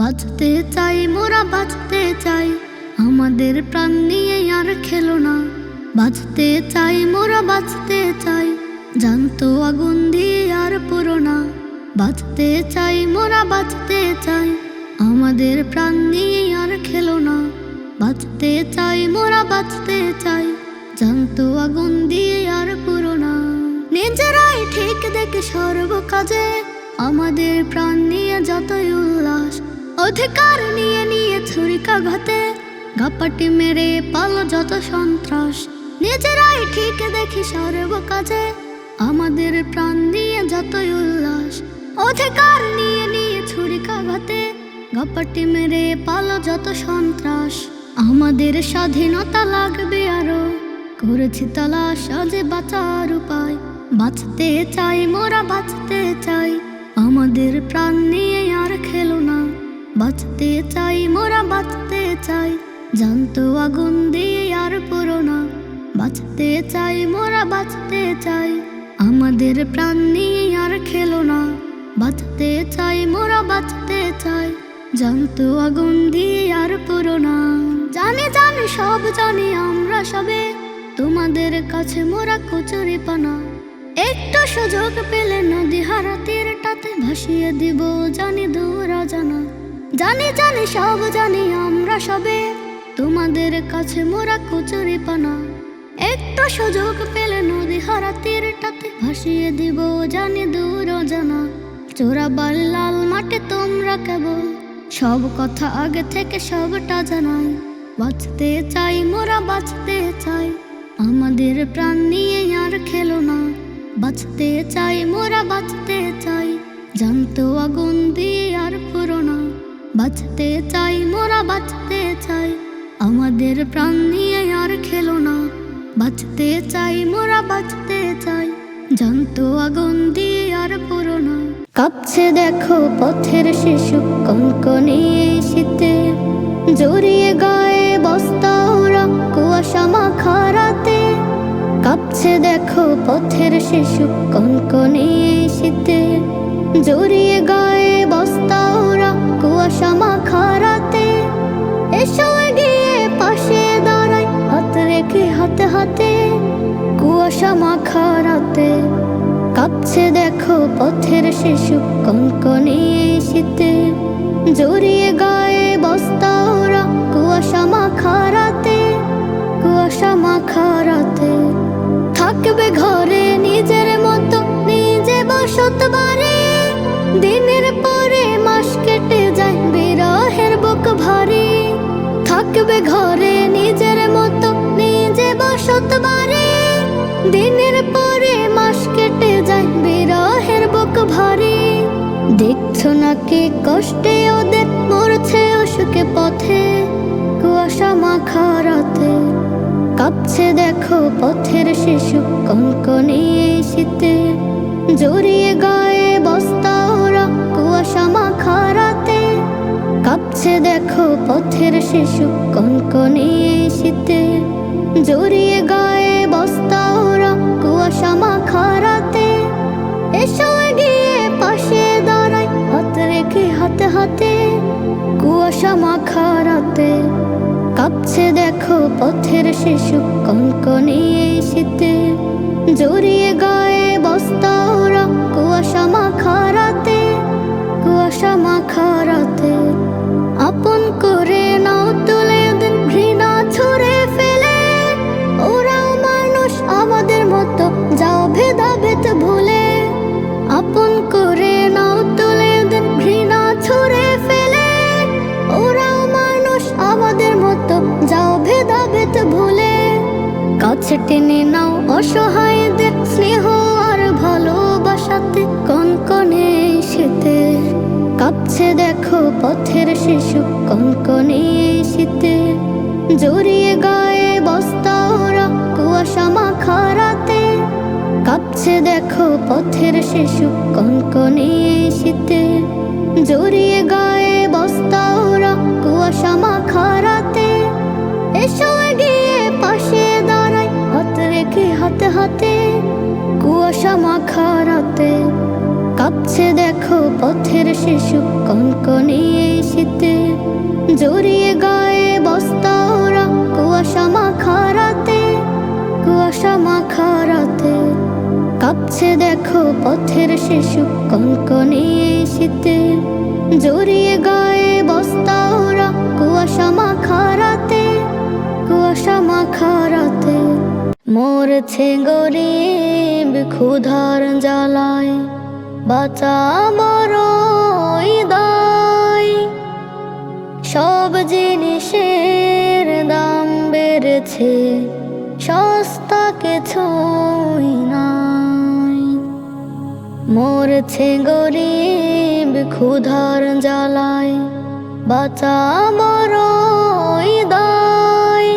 বাঁচতে চাই, মোরা বাঁচতে চাই। আমাদের প্রাণ নিয়ে আর খেলো না। বাঁচতে চাই, মোরা বাঁচতে চাই। জানতো আগুন দিয়ে আর পুরোনা বাঁচতে চাই, মোরা বাঁচতে চাই। আমাদের প্রাণ নিয়ে আর খেলো না। বাঁচতে চাই, মোরা বাঁচতে চাই। জানতো আগুন দিয়ে আর পুরোনা নিজেরাই ঠিক দেখে সর্ব কাজে আমাদের প্রাণ নিয়ে যতই উল্লাস অধিকার নিয়ে নিয়ে ছুরিকাঘাতে গাপাটি মেরে পাল যত সন্ত্রাস। নিজেরাই ঠিক দেখি সর্ব কাজে। আমাদের প্রাণ নিয়ে যতই উল্লাস। অধিকার নিয়ে নিয়ে ছুরিকাঘাতে গাপাটি মেরে পাল যত সন্ত্রাস। আমাদের স্বাধীনতা লাগবে আরও। করেছি তালাশ, আজ বাঁচার উপায়। বাঁচতে চাই, মোরা বাঁচতে চাই। আমাদের প্রাণ নিয়ে আর খেলো না। বাঁচতে চাই, মোরা বাঁচতে চাই। জানতো আগুন দিয়ে আর পুরোনা বাঁচতে চাই, মোরা বাঁচতে চাই। আমাদের প্রাণ নিয়ে আর খেলো না। বাঁচতে চাই, মোরা বাঁচতে চাই। জানতো আগুন দিয়ে আর পুরোনা জানি জানি, সব জানি আমরা সবে। তোমাদের কাছে মোরা কচুরি পানা। একটু সুযোগ পেলে নদী হারাতের টাতে ভাসিয়ে দিব, জানি দূরা জানা। জানি জানি, সব জানি আমরা সবে। তোমাদের কাছে মোরা কচুরি পানা। একটু সুযোগ পেলে নদী হারাতের টাতে ভাসিয়ে দিব জানি দূর জানা। চোরা লাল মাঠে তোমরা কেবল। সব কথা আগে থেকে সবটা জানাই। বাঁচতে চাই, মোরা বাঁচতে চাই। আমাদের প্রাণ নিয়ে আর খেলো না। বাঁচতে চাই, মোরা বাঁচতে চাই। জানতো আগুন দিয়ে আর পুরোনা বাঁচতে চাই, মোরা বাঁচতে চাই। আমাদের প্রাণ নিয়ে আর খেলো না। বাঁচতে চাই, মোরা বাঁচতে চাই। জানতো আগুন দিয়ে আর পুরোনা কাঁপছে দেখো পথের শিশু কনকনে শীতে। জড়িয়ে গায়ে বস্তা ওরা কুয়াশা মাখা রাতে কাঁপছে দেখো পথের শিশু কনকনে কুয়াশা মাখা কাঁপছে দেখো পথের শিশু কনকনে শীতে। জড়িয়ে গায়ে বস্তা ওরা কুয়াশা মাখা রাতে, কুয়াশা মাখা থাকবে ঘরে নিজের মতো, নিজে বসত বারে দিনের পরে মাস কেটে যায় বিরহের বুক ভারী। থাকবে ঘরে নিজের মতো, নিজে বসত বারে দিনের পরে মাস কেটে যায়, বিরহের বুক ভারী। দেখছ নাকি কষ্টে ওদের মরছে অসুখে পথে? কুয়াশা মাখা রাতে কাঁপছে দেখো পথের শিশু কনকনে শীতে। জড়িয়ে গায়ে বস্তা ওরা কুয়াশা মাখা রাতে কাঁপছে দেখো পথের শিশু কনকনে শীতে। জড়িয়ে গায়ে বস্তা মাখা এসো গিয়ে পাশে দাঁড়াই। হাত রেখে, হাতে হাতে কুয়াশা মাখা রাতে কাঁপছে দেখো পথের শিশু কনকনে শীতে। জড়িয়ে গায়ে কনকনে শীতে জড়িয়ে গায়ে বস্তা ওরা কুয়াশা মাখা কাঁপছে দেখো পথের শিশু কনকনে শীতে জড়িয়ে গায়ে বস্তা ওরা কুয়াশা মাখা এসো গিয়ে পাশে দাঁড়াই, হাত রেখে হাতে হাতে কুয়াশা মাখা কাঁপছে দেখো পথের শিশু কনকনে শীতে। জড়িয়ে গায়ে বস্তা ওরা কুয়াশা মাখা রাতে, কুয়াশা মাখা রাতে। কাঁপছে দেখো পথের শিশু কনকনে শীতে। জড়িয়ে গায়ে বস্তা ওরা কুয়াশা মাখা রাতে, কুয়াশা মাখা রাতে। মরছে গরিব ক্ষুধার জ্বালায়। বাঁচা মর দায়। সব জিনিসের দাম বেড়েছে, সস্তা কিছুই নাই। মরছে গরিব ক্ষুধার জ্বালায়, বাঁচা মর দায়।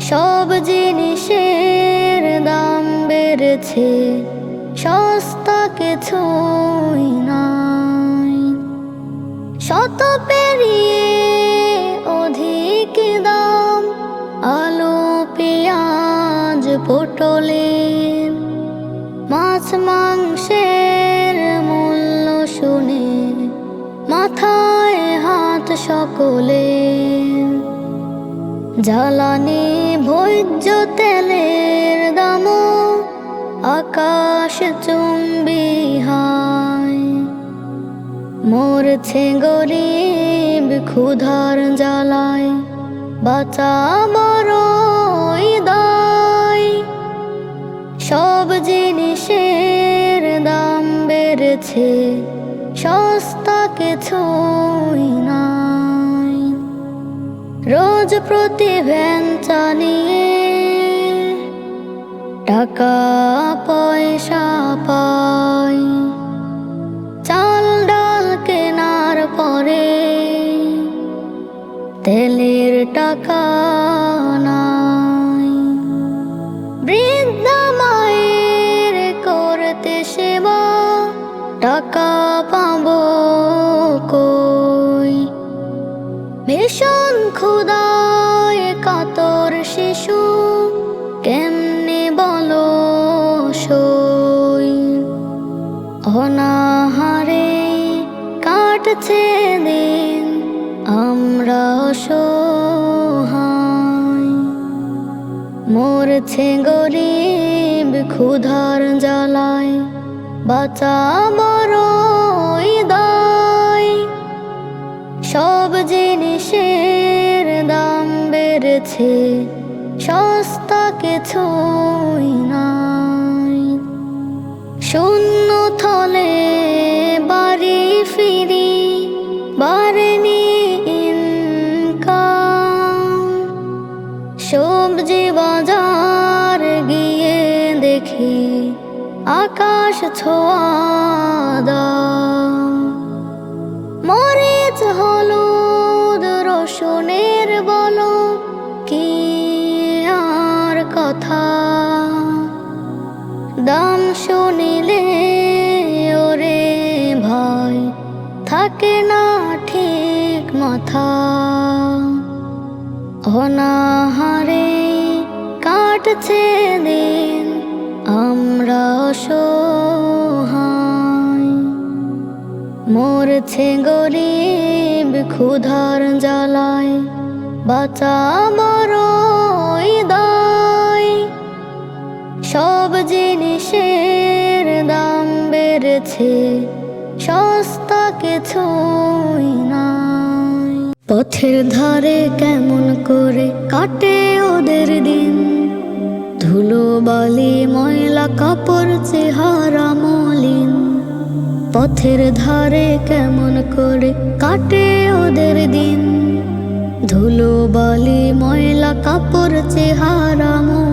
সব জিনিসের দাম বেড়েছে সস্তা কিছুই নাই। শত পেরিয়ে অধিক দাম, আলু, পেঁয়াজ পটলের মাছ, মাংসের মূল্য শুনে মাথায় হাত সকলের জ্বালানি, ভোজ্য আকাশ চুম্বি হায় মরছে গরিব ক্ষুধার জ্বালায় বাঁচা বড় দায়। সব জিনিসের দাম বেড়েছে, সস্তা কিছুই নাই। রোজ প্রতি ভ্যান চালিয়ে টাকা পয়সা পাই কাটছে দিন আমরা সহায় মরছে গরিব, ক্ষুধার জ্বালায় বাঁচা বড় সব জিনিসের দাম বেড়েছে, সস্তা কিছুই নাই। শূন্য থলে বাড়ি ফিরি সবজি বাজার গিয়ে দেখি আকাশ ছোঁয়া দাম মরিচ, হলুদ, রসুনের বলো কি আর কথা? দাম শুনিলে ওরে ভাই, থাকে না অনাহারে কাটছে দিন, আমরা সহায় মরছে গরিব ক্ষুধার জ্বালায় বাঁচা বড় দায়। সব জিনিসের দাম বেড়েছে, সস্তা কিছুই নাই পথের ধারে কেমন করে কাটে ওদের দিন। ধুলো, বালি, ময়লা, কাপড়, চেহারা, মলিন। পথের ধারে কেমন করে কাটে ওদের দিন। ধুলো, বালি, ময়লা, কাপড়, চেহারা, মলিন।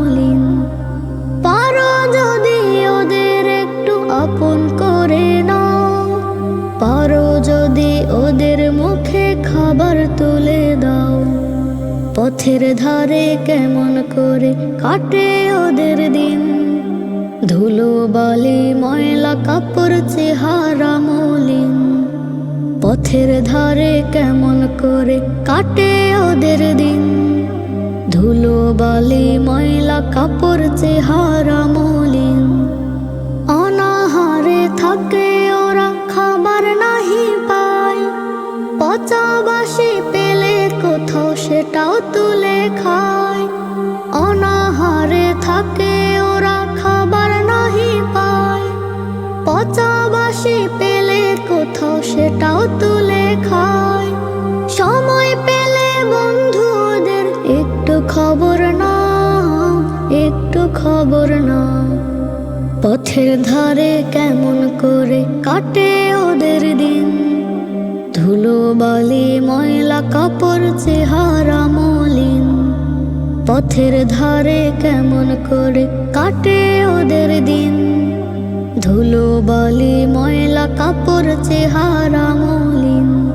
খাবার তুলে দাও। পথের ধারে কেমন করে কাটে ওদের দিন। ধুলো, বালি, ময়লা, কাপড়, চেহারা, মলিন। পথের ধারে কেমন করে কাটে ওদের দিন। ধুলো, বালি, ময়লা, কাপড়, চেহারা, মলিন। পচাবাসি পেলে কোথাও সেটাও তুলে খায় অনাহারে থাকে ওরা খাবার নাহি পায়। পচাবাসি পেলে কোথাও সেটাও তুলে খায় সময় পেলে বন্ধুদের একটু খবর নাও, একটু খবর নাও। পথের ধারে কেমন করে কাটে ওদের দিন। ধুলো বালি, ময়লা কাপড়, চেহারা মলিন। পথের ধারে কেমন করে কাটে ওদের দিন। ধুলো বালি, ময়লা কাপড়, চেহারা মলিন।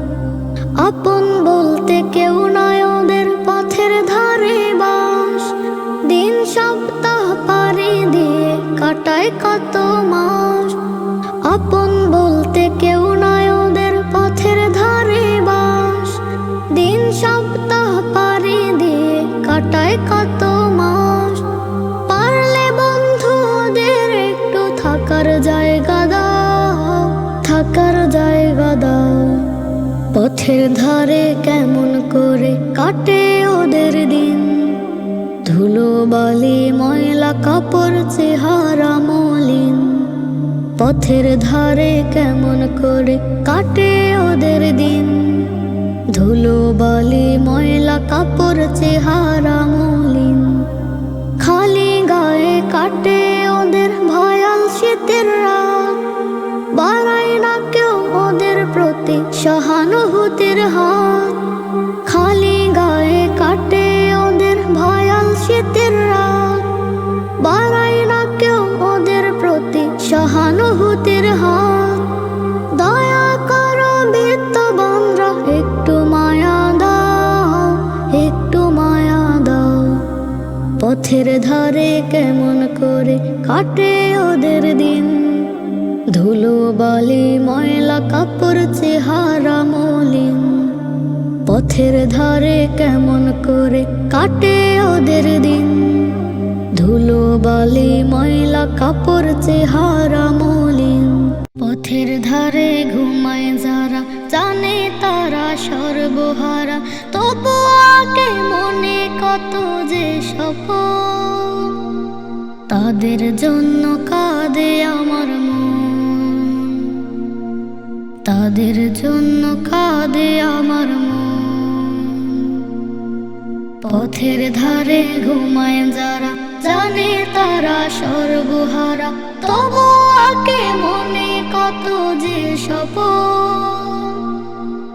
আপন বলতে কেউ নয় ওদের পথের ধারে বাস। দিন সপ্তাহ পারি দিয়ে কাটায় কত মাস। আপন বলতে কেউ পথের ধারে কেমন করে কাটে ওদের দিন। ধুলো, বালি, ময়লা, কাপড়, চেহারা, মলিন। পথের ধারে কেমন করে কাটে ওদের দিন। ধুলো, বালি, ময়লা, কাপড়, চেহারা সহানুভূতির হাত খালি গায়ে কাটে ওদের ভয়াল শীতের রাত। বাড়ায় না কেউ ওদের প্রতি সহানুভূতির হাত। দয়া করো বিত্তবানরা একটু মায়া দাও, একটু মায়া দাও। পথের ধারে কেমন করে কাটে ওদের দিন। ধুলো বালি ময়লা কাপড় চেহারা মলিন। পথের ধারে কেমন করে কাটে ওদের দিন। ধুলো বালি ময়লা কাপড় চেহারা মলিন। পথের ধারে ঘুমায় যারা, জানে তারা সর্বহারা। তবু আগে মনে কত যে সফল। তাদের জন্য কাঁদে আমার মন। তাদের জন্য কাঁদে আমার পথের ধারে ঘুমায় যারা, জানে তারা সর্বহারা। তবু আগে মনে কত যে সপন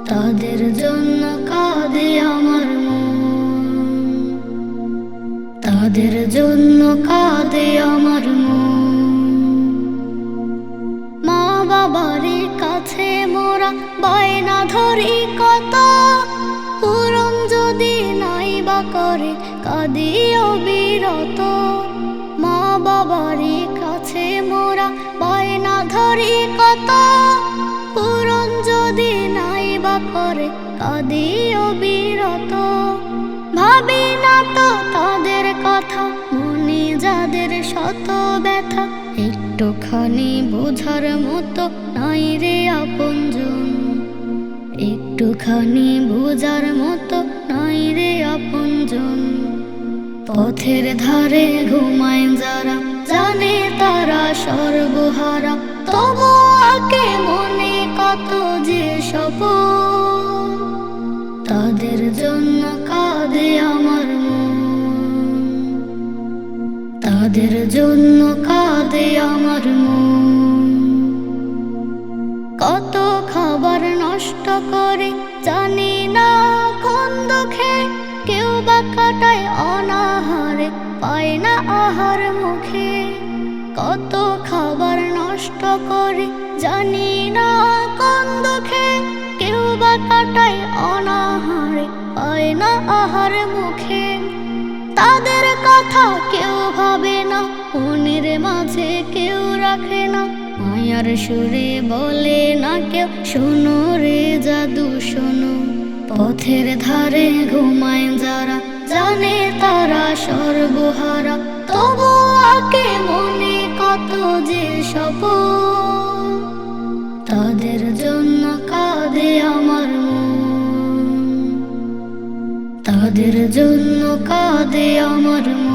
তাদের জন্য কাঁদে আমার তাদের জন্য কাঁদে আমার মা বাবার মোরা বায়না ধরি কত পূরণ যদি নাই বা করে কাঁদি অবিরত মা বাবার কাছে মোরা বায়না ধরি কত পূরণ যদি নাই বা করে কাঁদি অবিরত ভাবি না তো তাদের কথা, মনে যাদের শত ব্যথা। একটুখানি বোঝার মতো নাই রে আপনজন একটুখানি বোঝার মতো নাই রে আপনজন পথের ধারে ঘুমায় যারা, জানে তারা সর্বহারা। তবু আগে মনে কত যে সপন তাদের জন্য কাঁদে আমার মন। তাদের জন্য কাঁদে আমার মন। খাবার নষ্ট করে, জানি না কোন দুঃখে। কেউ বা কাটায় অনাহারে, পায় না আহার মুখে। কত খাবার নষ্ট করে, জানি না কোন দুঃখে। কেউ বা কাটায় অনাহারে, পায় না আহার মুখে। তাদের কথা কেউ ভাবে না, মনের মাঝে কেউ রাখে না। মায়ার সুরে বলে না কেউ, শোনো রে জাদু, শোনো। পথের ধারে ঘুমায় যারা, জানে তারা সর্বহারা। তবু আগে মনে কত যে সপন। তাদের জন্য কাঁদে আমার মন। তাদের জন্য কাঁদে আমার মন।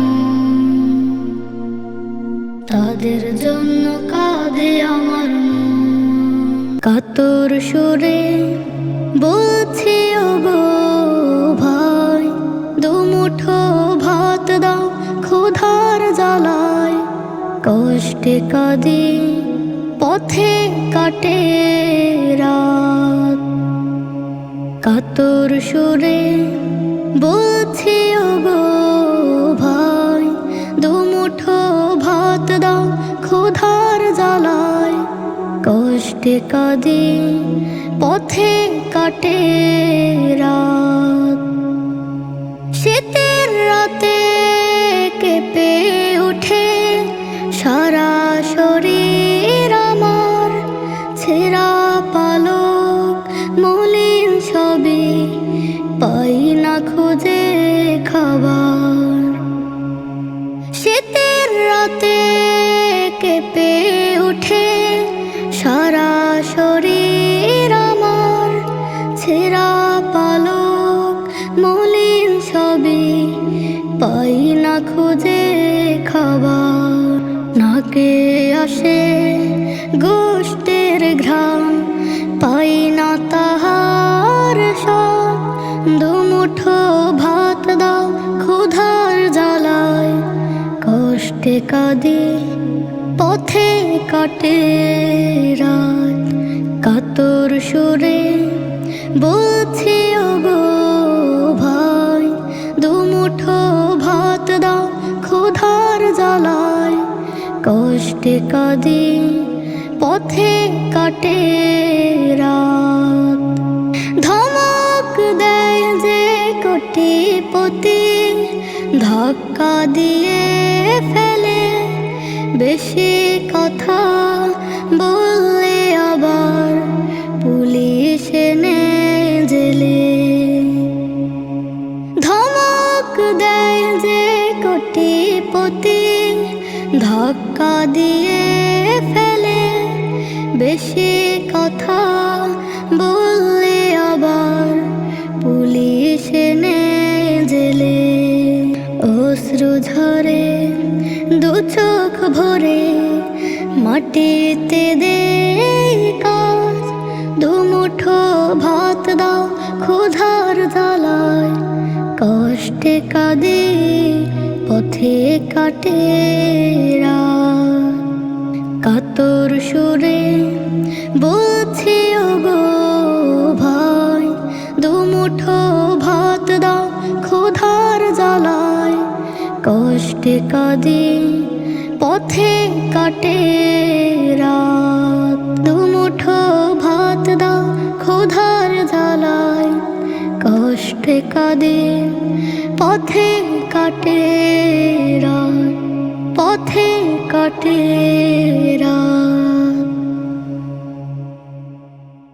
তাদের জন্য আমার কাতর সুরে বলছি, ওগো ভাই, দুমুঠো ভাত দাও ক্ষুধার জ্বালায়। কষ্টে কাঁদে পথে কাটে রাত। কাতর সুরে বলছি কষ্টে কাঁদে পথে কাটে রাত। গোষ্ঠের ঘ্রাম পাই না তাহার দুমুঠো ভাত দাও ক্ষুধার জ্বালায়, কষ্টে কাঁদে, পথে কাটে রাত। কাতর সুরে বলছি গো ভাই, দুমুঠো ভাত দাও ক্ষুধার জ্বালায়, কষ্টে কাঁদে পথে কাটে রাত। ধমক দেয় যে কোটিপতি, ধাক্কা দিয়ে ফেলে। বেশি কথা বললে আবার পুলিশ এনে জেলে। ধমক দেয় যে কোটিপতি, ধাক্কা দিয়ে ফেলে। বেশি কথা বললে আবার পুলিশ এনে জেলে। অশ্রু ঝরে দু চোখ ভরে মাটিতে দে কাজ। দুমুঠো ভাত দাও ক্ষুধার জ্বালায়। কষ্টে কাঁদে, পথে কাটে রাত। কাতর সুরে বলছি, ওগো ভাই, দুমুঠো ভাত দাও ক্ষুধার জ্বালায়। কষ্টে কাঁদে, পথে কাটে রাত। দুমুঠো ভাত দাও ক্ষুধার জ্বালায়। কষ্টে কাঁদে, পথে কাটে রাত। পথে تیرا